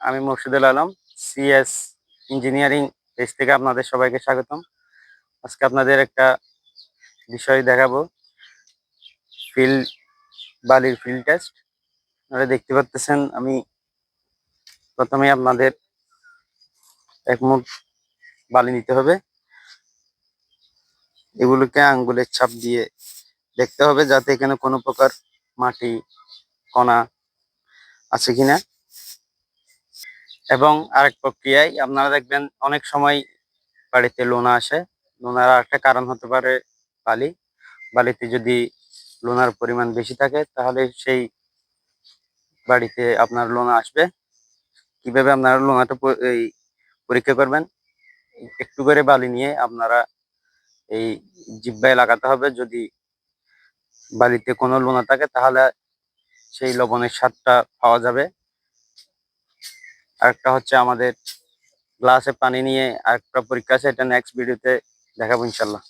আমি Murshidul Alam CS engineering page থেকে আপনাদের সবাইকে স্বাগতম। আজকে আপনাদের একটা বিষয় দেখাবো। ফিল্ড, বালির ফিল্ড টেস্ট। আপনারা দেখতে পাচ্ছেন আমি প্রথমে আপনাদের এক মুঠ বালি নিতে হবে। এগুলোকে আঙ্গুলের ছাপ দিয়ে দেখতে হবে, যাতে এখানে কোনো প্রকার মাটি, কণা আছে কিনা। এবং আরেক প্রক্রিয়ায় আপনারা দেখবেন অনেক সময় বাড়িতে লোনা আসে। লোনার একটা কারণ হতে পারে বালি। বালিতে যদি লোনার পরিমাণ বেশি থাকে, তাহলে সেই বাড়িতে আপনার লোনা আসবে। কীভাবে আপনারা লোনাটা এই পরীক্ষা করবেন? একটু করে বালি নিয়ে আপনারা এই জিব্বায় লাগাতে হবে। যদি বালিতে কোনো লোনা থাকে, তাহলে সেই লবণের স্বাদটা পাওয়া যাবে। আরেকটা হচ্ছে আমাদের গ্লাসে পানি নিয়ে আরেকটা পরীক্ষা আছে এটা নেক্সট ভিডিওতে দেখাবো ইনশাল্লাহ